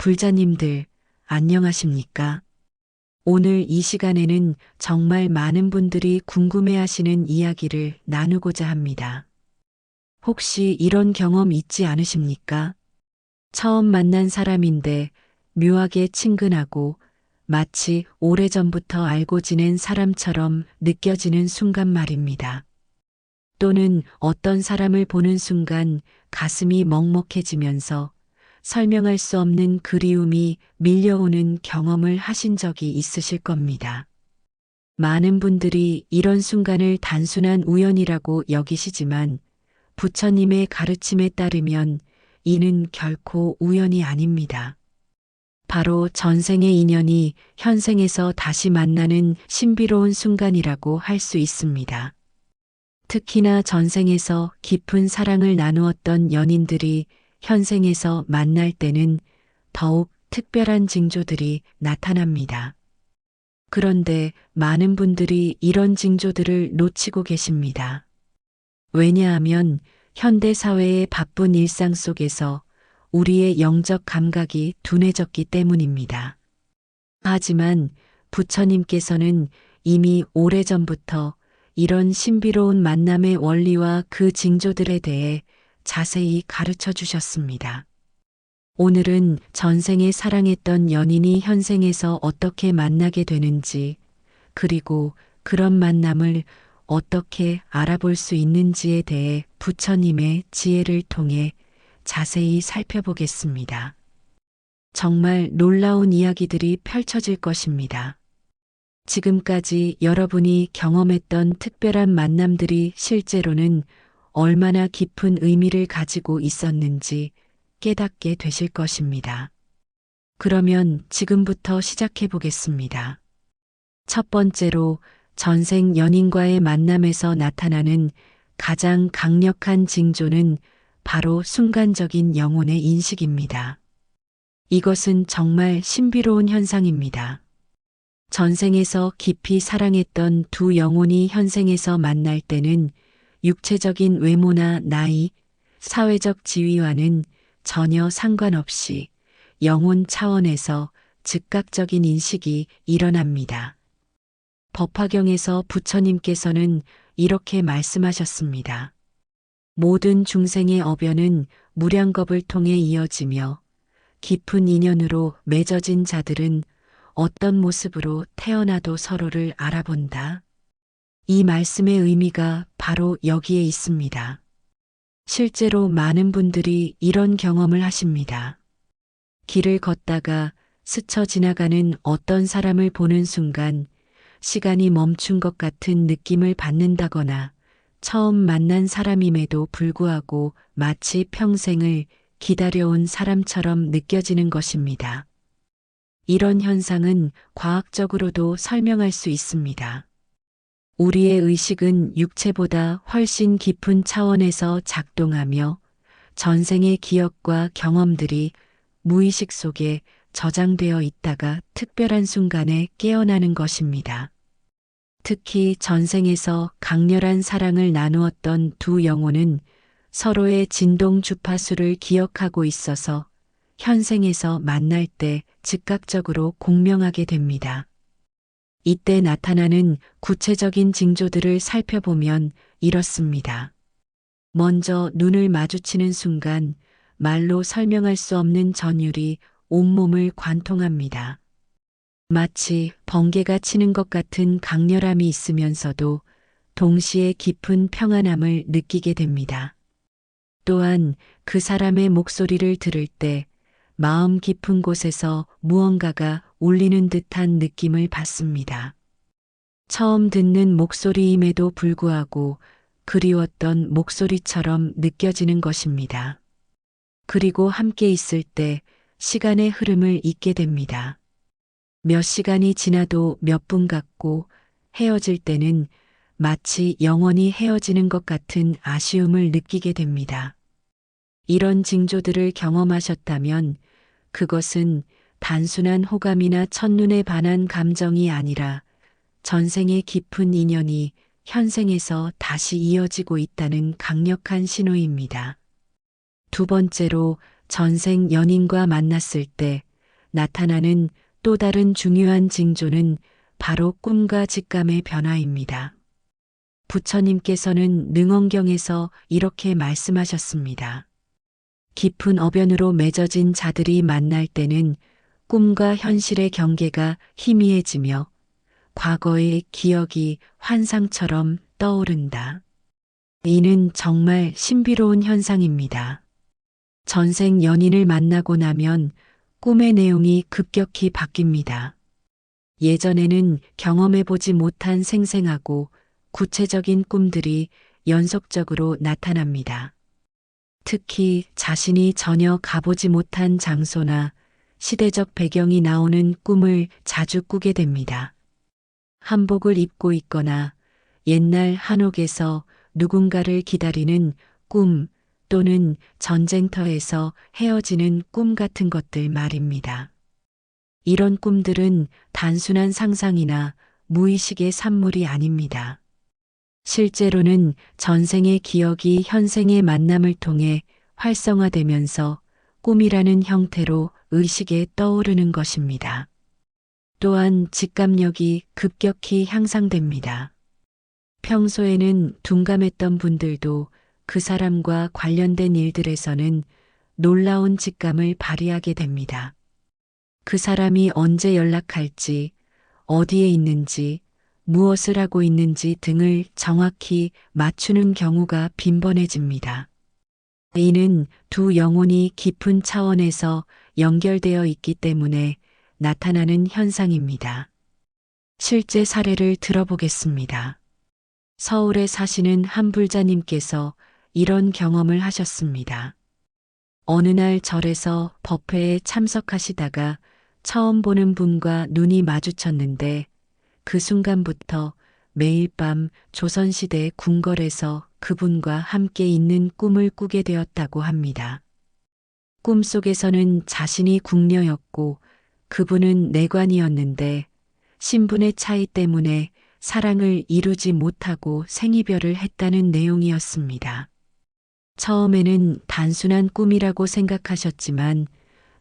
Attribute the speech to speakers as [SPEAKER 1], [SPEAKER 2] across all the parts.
[SPEAKER 1] 불자님들, 안녕하십니까? 오늘 이 시간에는 정말 많은 분들이 궁금해 하시는 이야기를 나누고자 합니다. 혹시 이런 경험 있지 않으십니까? 처음 만난 사람인데 묘하게 친근하고 마치 오래전부터 알고 지낸 사람처럼 느껴지는 순간 말입니다. 또는 어떤 사람을 보는 순간 가슴이 먹먹해지면서 설명할 수 없는 그리움이 밀려오는 경험을 하신 적이 있으실 겁니다. 많은 분들이 이런 순간을 단순한 우연이라고 여기시지만 부처님의 가르침에 따르면 이는 결코 우연이 아닙니다. 바로 전생의 인연이 현생에서 다시 만나는 신비로운 순간이라고 할 수 있습니다. 특히나 전생에서 깊은 사랑을 나누었던 연인들이 현생에서 만날 때는 더욱 특별한 징조들이 나타납니다. 그런데 많은 분들이 이런 징조들을 놓치고 계십니다. 왜냐하면 현대 사회의 바쁜 일상 속에서 우리의 영적 감각이 둔해졌기 때문입니다. 하지만 부처님께서는 이미 오래전부터 이런 신비로운 만남의 원리와 그 징조들에 대해 자세히 가르쳐 주셨습니다. 오늘은 전생에 사랑했던 연인이 현생에서 어떻게 만나게 되는지, 그리고 그런 만남을 어떻게 알아볼 수 있는지에 대해 부처님의 지혜를 통해 자세히 살펴보겠습니다. 정말 놀라운 이야기들이 펼쳐질 것입니다. 지금까지 여러분이 경험했던 특별한 만남들이 실제로는 얼마나 깊은 의미를 가지고 있었는지 깨닫게 되실 것입니다. 그러면 지금부터 시작해 보겠습니다. 첫 번째로 전생 연인과의 만남에서 나타나는 가장 강력한 징조는 바로 순간적인 영혼의 인식입니다. 이것은 정말 신비로운 현상입니다. 전생에서 깊이 사랑했던 두 영혼이 현생에서 만날 때는 육체적인 외모나 나이, 사회적 지위와는 전혀 상관없이 영혼 차원에서 즉각적인 인식이 일어납니다. 법화경에서 부처님께서는 이렇게 말씀하셨습니다. 모든 중생의 어변은 무량겁을 통해 이어지며 깊은 인연으로 맺어진 자들은 어떤 모습으로 태어나도 서로를 알아본다. 이 말씀의 의미가 바로 여기에 있습니다. 실제로 많은 분들이 이런 경험을 하십니다. 길을 걷다가 스쳐 지나가는 어떤 사람을 보는 순간 시간이 멈춘 것 같은 느낌을 받는다거나 처음 만난 사람임에도 불구하고 마치 평생을 기다려온 사람처럼 느껴지는 것입니다. 이런 현상은 과학적으로도 설명할 수 있습니다. 우리의 의식은 육체보다 훨씬 깊은 차원에서 작동하며 전생의 기억과 경험들이 무의식 속에 저장되어 있다가 특별한 순간에 깨어나는 것입니다. 특히 전생에서 강렬한 사랑을 나누었던 두 영혼은 서로의 진동 주파수를 기억하고 있어서 현생에서 만날 때 즉각적으로 공명하게 됩니다. 이때 나타나는 구체적인 징조들을 살펴보면 이렇습니다. 먼저 눈을 마주치는 순간 말로 설명할 수 없는 전율이 온몸을 관통합니다. 마치 번개가 치는 것 같은 강렬함이 있으면서도 동시에 깊은 평안함을 느끼게 됩니다. 또한 그 사람의 목소리를 들을 때 마음 깊은 곳에서 무언가가 울리는 듯한 느낌을 받습니다. 처음 듣는 목소리임에도 불구하고 그리웠던 목소리처럼 느껴지는 것입니다. 그리고 함께 있을 때 시간의 흐름을 잊게 됩니다. 몇 시간이 지나도 몇 분 같고 헤어질 때는 마치 영원히 헤어지는 것 같은 아쉬움을 느끼게 됩니다. 이런 징조들을 경험하셨다면 그것은 단순한 호감이나 첫눈에 반한 감정이 아니라 전생의 깊은 인연이 현생에서 다시 이어지고 있다는 강력한 신호입니다. 두 번째로 전생 연인과 만났을 때 나타나는 또 다른 중요한 징조는 바로 꿈과 직감의 변화입니다. 부처님께서는 능언경에서 이렇게 말씀하셨습니다. 깊은 어변으로 맺어진 자들이 만날 때는 꿈과 현실의 경계가 희미해지며 과거의 기억이 환상처럼 떠오른다. 이는 정말 신비로운 현상입니다. 전생 연인을 만나고 나면 꿈의 내용이 급격히 바뀝니다. 예전에는 경험해보지 못한 생생하고 구체적인 꿈들이 연속적으로 나타납니다. 특히 자신이 전혀 가보지 못한 장소나 시대적 배경이 나오는 꿈을 자주 꾸게 됩니다. 한복을 입고 있거나 옛날 한옥에서 누군가를 기다리는 꿈 또는 전쟁터에서 헤어지는 꿈 같은 것들 말입니다. 이런 꿈들은 단순한 상상이나 무의식의 산물이 아닙니다. 실제로는 전생의 기억이 현생의 만남을 통해 활성화되면서 꿈이라는 형태로 의식에 떠오르는 것입니다. 또한 직감력이 급격히 향상됩니다. 평소에는 둔감했던 분들도 그 사람과 관련된 일들에서는 놀라운 직감을 발휘하게 됩니다. 그 사람이 언제 연락할지, 어디에 있는지, 무엇을 하고 있는지 등을 정확히 맞추는 경우가 빈번해집니다. 이는 두 영혼이 깊은 차원에서 연결되어 있기 때문에 나타나는 현상입니다. 실제 사례를 들어보겠습니다. 서울에 사시는 한 불자님께서 이런 경험을 하셨습니다. 어느 날 절에서 법회에 참석하시다가 처음 보는 분과 눈이 마주쳤는데 그 순간부터 매일 밤 조선시대 궁궐에서 그분과 함께 있는 꿈을 꾸게 되었다고 합니다. 꿈속에서는 자신이 궁녀였고 그분은 내관이었는데 신분의 차이 때문에 사랑을 이루지 못하고 생이별을 했다는 내용이었습니다. 처음에는 단순한 꿈이라고 생각하셨지만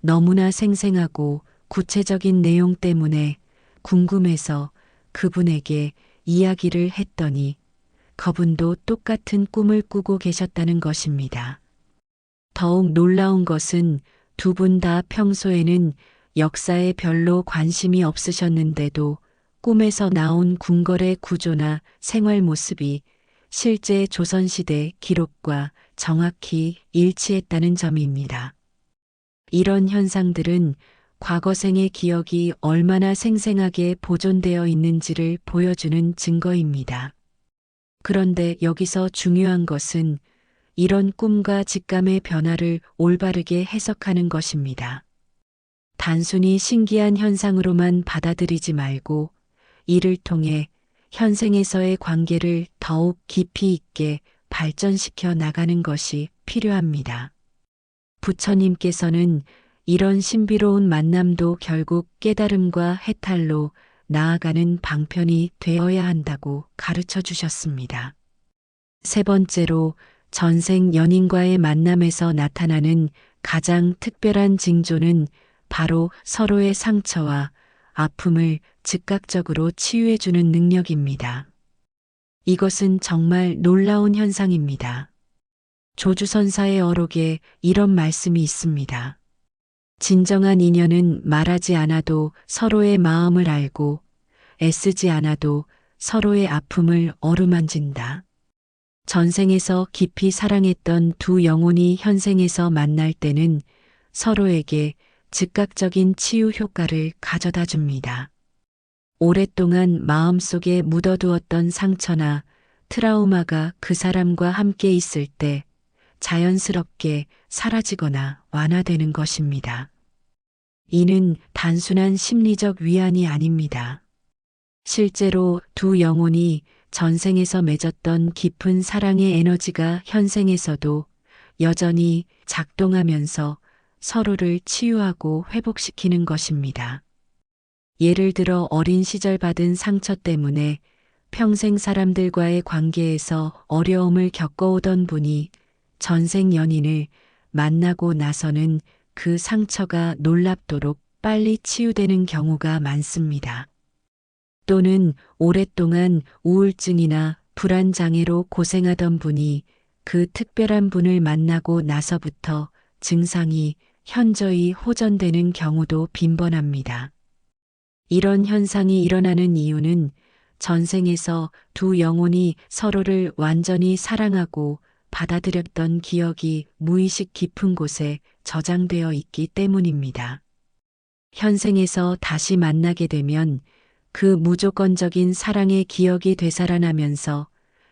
[SPEAKER 1] 너무나 생생하고 구체적인 내용 때문에 궁금해서 그분에게 이야기를 했더니 그분도 똑같은 꿈을 꾸고 계셨다는 것입니다. 더욱 놀라운 것은 두 분 다 평소에는 역사에 별로 관심이 없으셨는데도 꿈에서 나온 궁궐의 구조나 생활 모습이 실제 조선시대 기록과 정확히 일치했다는 점입니다. 이런 현상들은 과거생의 기억이 얼마나 생생하게 보존되어 있는지를 보여주는 증거입니다. 그런데 여기서 중요한 것은 이런 꿈과 직감의 변화를 올바르게 해석하는 것입니다. 단순히 신기한 현상으로만 받아들이지 말고 이를 통해 현생에서의 관계를 더욱 깊이 있게 발전시켜 나가는 것이 필요합니다. 부처님께서는 이런 신비로운 만남도 결국 깨달음과 해탈로 나아가는 방편이 되어야 한다고 가르쳐 주셨습니다. 세 번째로 전생 연인과의 만남에서 나타나는 가장 특별한 징조는 바로 서로의 상처와 아픔을 즉각적으로 치유해주는 능력입니다. 이것은 정말 놀라운 현상입니다. 조주선사의 어록에 이런 말씀이 있습니다. 진정한 인연은 말하지 않아도 서로의 마음을 알고 애쓰지 않아도 서로의 아픔을 어루만진다. 전생에서 깊이 사랑했던 두 영혼이 현생에서 만날 때는 서로에게 즉각적인 치유 효과를 가져다 줍니다. 오랫동안 마음속에 묻어두었던 상처나 트라우마가 그 사람과 함께 있을 때 자연스럽게 사라지거나 완화되는 것입니다. 이는 단순한 심리적 위안이 아닙니다. 실제로 두 영혼이 전생에서 맺었던 깊은 사랑의 에너지가 현생에서도 여전히 작동하면서 서로를 치유하고 회복시키는 것입니다. 예를 들어 어린 시절 받은 상처 때문에 평생 사람들과의 관계에서 어려움을 겪어오던 분이 전생 연인을 만나고 나서는 그 상처가 놀랍도록 빨리 치유되는 경우가 많습니다. 또는 오랫동안 우울증이나 불안 장애로 고생하던 분이 그 특별한 분을 만나고 나서부터 증상이 현저히 호전되는 경우도 빈번합니다. 이런 현상이 일어나는 이유는 전생에서 두 영혼이 서로를 완전히 사랑하고 받아들였던 기억이 무의식 깊은 곳에 저장되어 있기 때문입니다. 현생에서 다시 만나게 되면 그 무조건적인 사랑의 기억이 되살아나면서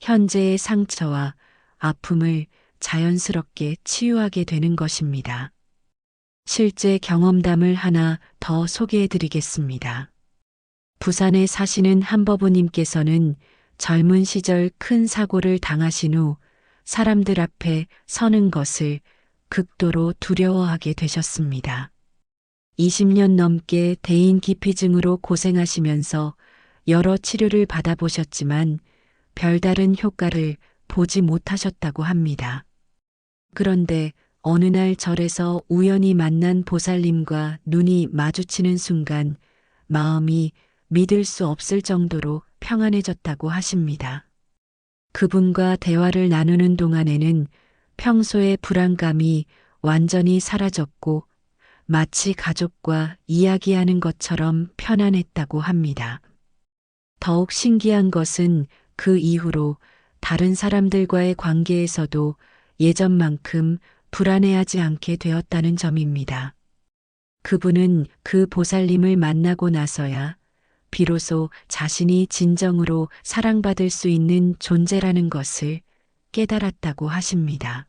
[SPEAKER 1] 현재의 상처와 아픔을 자연스럽게 치유하게 되는 것입니다. 실제 경험담을 하나 더 소개해 드리겠습니다. 부산에 사시는 한버부님께서는 젊은 시절 큰 사고를 당하신 후 사람들 앞에 서는 것을 극도로 두려워하게 되셨습니다. 20년 넘게 대인 기피증으로 고생하시면서 여러 치료를 받아보셨지만 별다른 효과를 보지 못하셨다고 합니다. 그런데 어느 날 절에서 우연히 만난 보살님과 눈이 마주치는 순간 마음이 믿을 수 없을 정도로 평안해졌다고 하십니다. 그분과 대화를 나누는 동안에는 평소의 불안감이 완전히 사라졌고 마치 가족과 이야기하는 것처럼 편안했다고 합니다. 더욱 신기한 것은 그 이후로 다른 사람들과의 관계에서도 예전만큼 불안해하지 않게 되었다는 점입니다. 그분은 그 보살님을 만나고 나서야 비로소 자신이 진정으로 사랑받을 수 있는 존재라는 것을 깨달았다고 하십니다.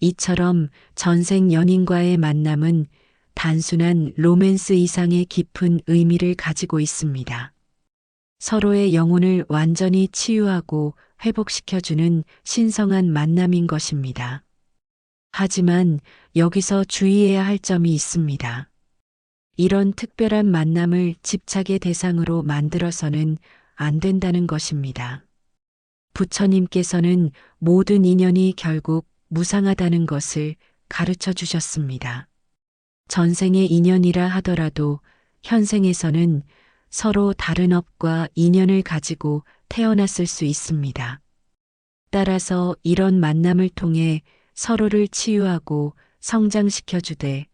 [SPEAKER 1] 이처럼 전생 연인과의 만남은 단순한 로맨스 이상의 깊은 의미를 가지고 있습니다. 서로의 영혼을 완전히 치유하고 회복시켜주는 신성한 만남인 것입니다. 하지만 여기서 주의해야 할 점이 있습니다. 이런 특별한 만남을 집착의 대상으로 만들어서는 안 된다는 것입니다. 부처님께서는 모든 인연이 결국 무상하다는 것을 가르쳐 주셨습니다. 전생의 인연이라 하더라도 현생에서는 서로 다른 업과 인연을 가지고 태어났을 수 있습니다. 따라서 이런 만남을 통해 서로를 치유하고 성장시켜 주되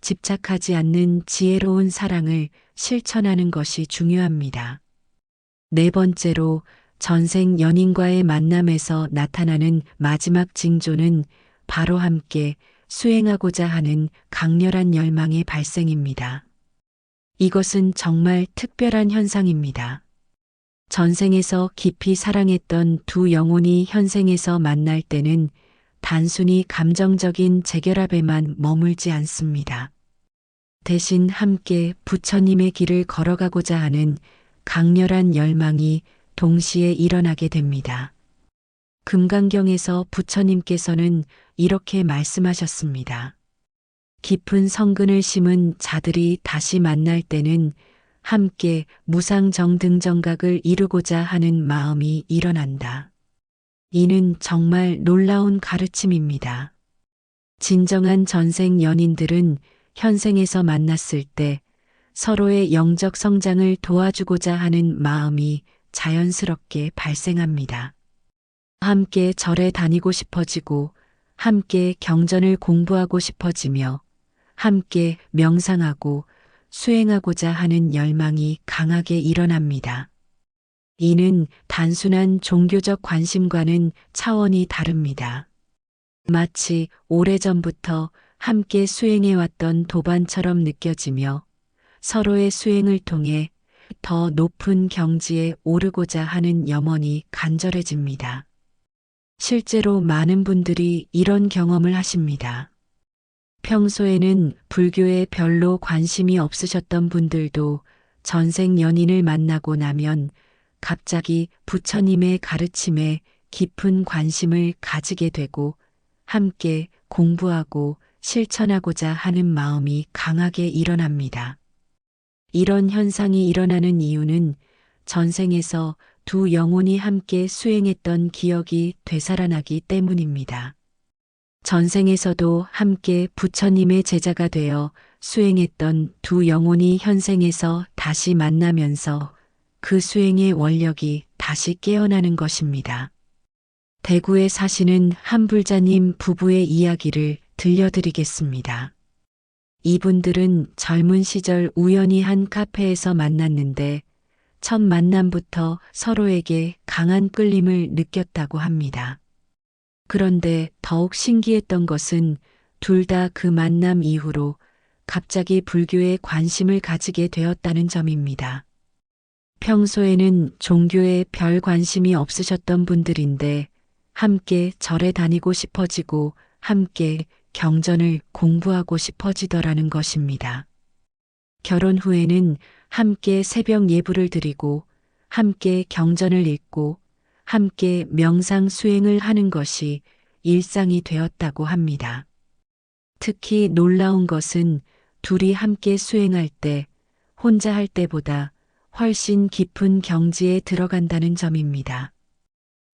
[SPEAKER 1] 집착하지 않는 지혜로운 사랑을 실천하는 것이 중요합니다. 네 번째로 전생 연인과의 만남에서 나타나는 마지막 징조는 바로 함께 수행하고자 하는 강렬한 열망의 발생입니다. 이것은 정말 특별한 현상입니다. 전생에서 깊이 사랑했던 두 영혼이 현생에서 만날 때는 단순히 감정적인 재결합에만 머물지 않습니다. 대신 함께 부처님의 길을 걸어가고자 하는 강렬한 열망이 동시에 일어나게 됩니다. 금강경에서 부처님께서는 이렇게 말씀하셨습니다. 깊은 성근을 심은 자들이 다시 만날 때는 함께 무상정등정각을 이루고자 하는 마음이 일어난다. 이는 정말 놀라운 가르침입니다. 진정한 전생 연인들은 현생에서 만났을 때 서로의 영적 성장을 도와주고자 하는 마음이 자연스럽게 발생합니다. 함께 절에 다니고 싶어지고, 함께 경전을 공부하고 싶어지며, 함께 명상하고 수행하고자 하는 열망이 강하게 일어납니다. 이는 단순한 종교적 관심과는 차원이 다릅니다. 마치 오래전부터 함께 수행해왔던 도반처럼 느껴지며 서로의 수행을 통해 더 높은 경지에 오르고자 하는 염원이 간절해집니다. 실제로 많은 분들이 이런 경험을 하십니다. 평소에는 불교에 별로 관심이 없으셨던 분들도 전생 연인을 만나고 나면 갑자기 부처님의 가르침에 깊은 관심을 가지게 되고 함께 공부하고 실천하고자 하는 마음이 강하게 일어납니다. 이런 현상이 일어나는 이유는 전생에서 두 영혼이 함께 수행했던 기억이 되살아나기 때문입니다. 전생에서도 함께 부처님의 제자가 되어 수행했던 두 영혼이 현생에서 다시 만나면서 그 수행의 원력이 다시 깨어나는 것입니다. 대구에 사시는 한불자님 부부의 이야기를 들려드리겠습니다. 이분들은 젊은 시절 우연히 한 카페에서 만났는데 첫 만남부터 서로에게 강한 끌림을 느꼈다고 합니다. 그런데 더욱 신기했던 것은 둘 다 그 만남 이후로 갑자기 불교에 관심을 가지게 되었다는 점입니다. 평소에는 종교에 별 관심이 없으셨던 분들인데 함께 절에 다니고 싶어지고 함께 경전을 공부하고 싶어지더라는 것입니다. 결혼 후에는 함께 새벽 예불을 드리고 함께 경전을 읽고 함께 명상 수행을 하는 것이 일상이 되었다고 합니다. 특히 놀라운 것은 둘이 함께 수행할 때 혼자 할 때보다 훨씬 깊은 경지에 들어간다는 점입니다.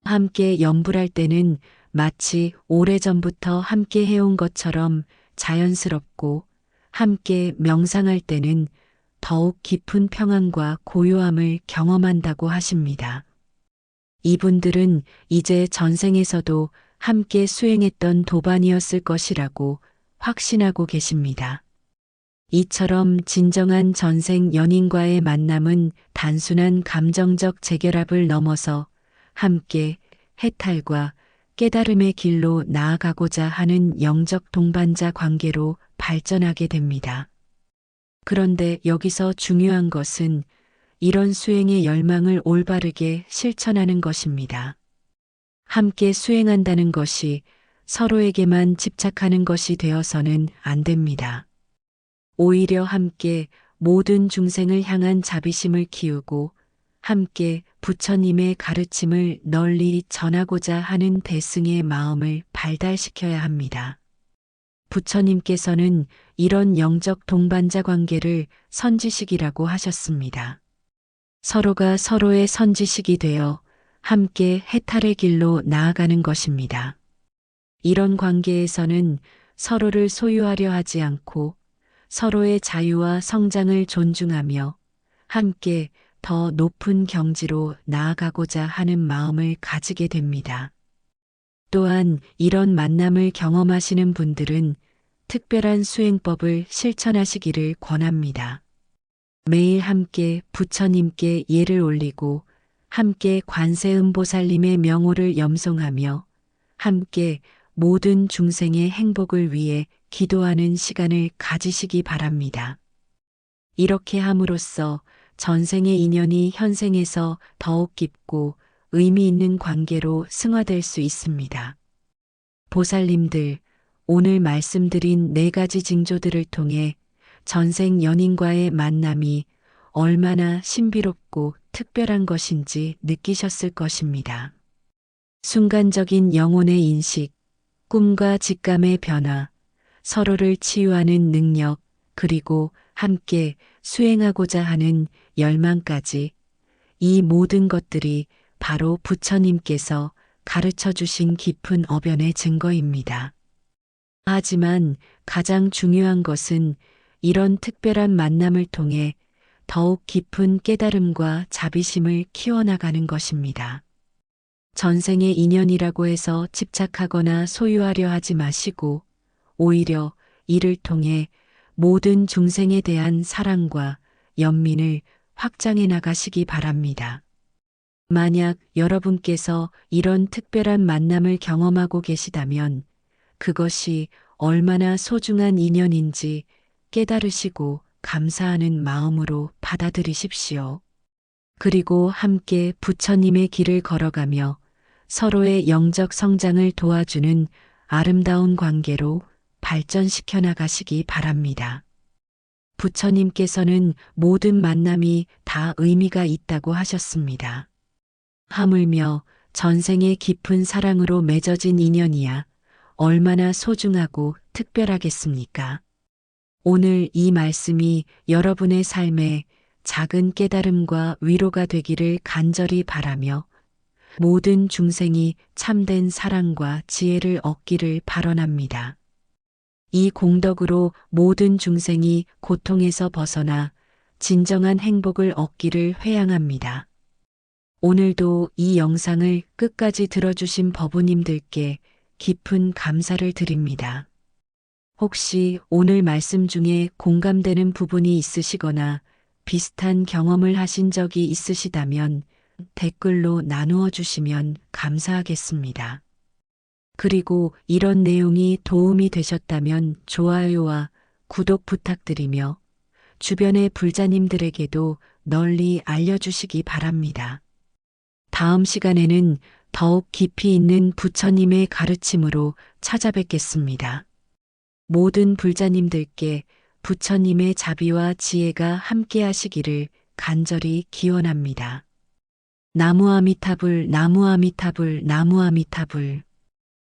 [SPEAKER 1] 함께 연불할 때는 마치 오래전부터 함께 해온 것처럼 자연스럽고 함께 명상할 때는 더욱 깊은 평안과 고요함을 경험한다고 하십니다. 이분들은 이제 전생에서도 함께 수행했던 도반이었을 것이라고 확신하고 계십니다. 이처럼 진정한 전생 연인과의 만남은 단순한 감정적 재결합을 넘어서 함께 해탈과 깨달음의 길로 나아가고자 하는 영적 동반자 관계로 발전하게 됩니다. 그런데 여기서 중요한 것은 이런 수행의 열망을 올바르게 실천하는 것입니다. 함께 수행한다는 것이 서로에게만 집착하는 것이 되어서는 안 됩니다. 오히려 함께 모든 중생을 향한 자비심을 키우고 함께 부처님의 가르침을 널리 전하고자 하는 대승의 마음을 발달시켜야 합니다. 부처님께서는 이런 영적 동반자 관계를 선지식이라고 하셨습니다. 서로가 서로의 선지식이 되어 함께 해탈의 길로 나아가는 것입니다. 이런 관계에서는 서로를 소유하려 하지 않고 서로의 자유와 성장을 존중하며 함께 더 높은 경지로 나아가고자 하는 마음을 가지게 됩니다. 또한 이런 만남을 경험하시는 분들은 특별한 수행법을 실천하시기를 권합니다. 매일 함께 부처님께 예를 올리고 함께 관세음보살님의 명호를 염송하며 함께 모든 중생의 행복을 위해 기도하는 시간을 가지시기 바랍니다. 이렇게 함으로써 전생의 인연이 현생에서 더욱 깊고 의미 있는 관계로 승화될 수 있습니다. 보살님들, 오늘 말씀드린 네 가지 징조들을 통해 전생 연인과의 만남이 얼마나 신비롭고 특별한 것인지 느끼셨을 것입니다. 순간적인 영혼의 인식, 꿈과 직감의 변화, 서로를 치유하는 능력, 그리고 함께 수행하고자 하는 열망까지 이 모든 것들이 바로 부처님께서 가르쳐 주신 깊은 어변의 증거입니다. 하지만 가장 중요한 것은 이런 특별한 만남을 통해 더욱 깊은 깨달음과 자비심을 키워나가는 것입니다. 전생의 인연이라고 해서 집착하거나 소유하려 하지 마시고 오히려 이를 통해 모든 중생에 대한 사랑과 연민을 확장해 나가시기 바랍니다. 만약 여러분께서 이런 특별한 만남을 경험하고 계시다면 그것이 얼마나 소중한 인연인지 깨달으시고 감사하는 마음으로 받아들이십시오. 그리고 함께 부처님의 길을 걸어가며 서로의 영적 성장을 도와주는 아름다운 관계로 발전시켜 나가시기 바랍니다. 부처님께서는 모든 만남이 다 의미가 있다고 하셨습니다. 하물며 전생의 깊은 사랑으로 맺어진 인연이야 얼마나 소중하고 특별하겠습니까? 오늘 이 말씀이 여러분의 삶에 작은 깨달음과 위로가 되기를 간절히 바라며 모든 중생이 참된 사랑과 지혜를 얻기를 발언합니다. 이 공덕으로 모든 중생이 고통에서 벗어나 진정한 행복을 얻기를 회양합니다. 오늘도 이 영상을 끝까지 들어주신 버부님들께 깊은 감사를 드립니다. 혹시 오늘 말씀 중에 공감되는 부분이 있으시거나 비슷한 경험을 하신 적이 있으시다면 댓글로 나누어 주시면 감사하겠습니다. 그리고 이런 내용이 도움이 되셨다면 좋아요와 구독 부탁드리며 주변의 불자님들에게도 널리 알려주시기 바랍니다. 다음 시간에는 더욱 깊이 있는 부처님의 가르침으로 찾아뵙겠습니다. 모든 불자님들께 부처님의 자비와 지혜가 함께 하시기를 간절히 기원합니다. 나무아미타불, 나무아미타불, 나무아미타불.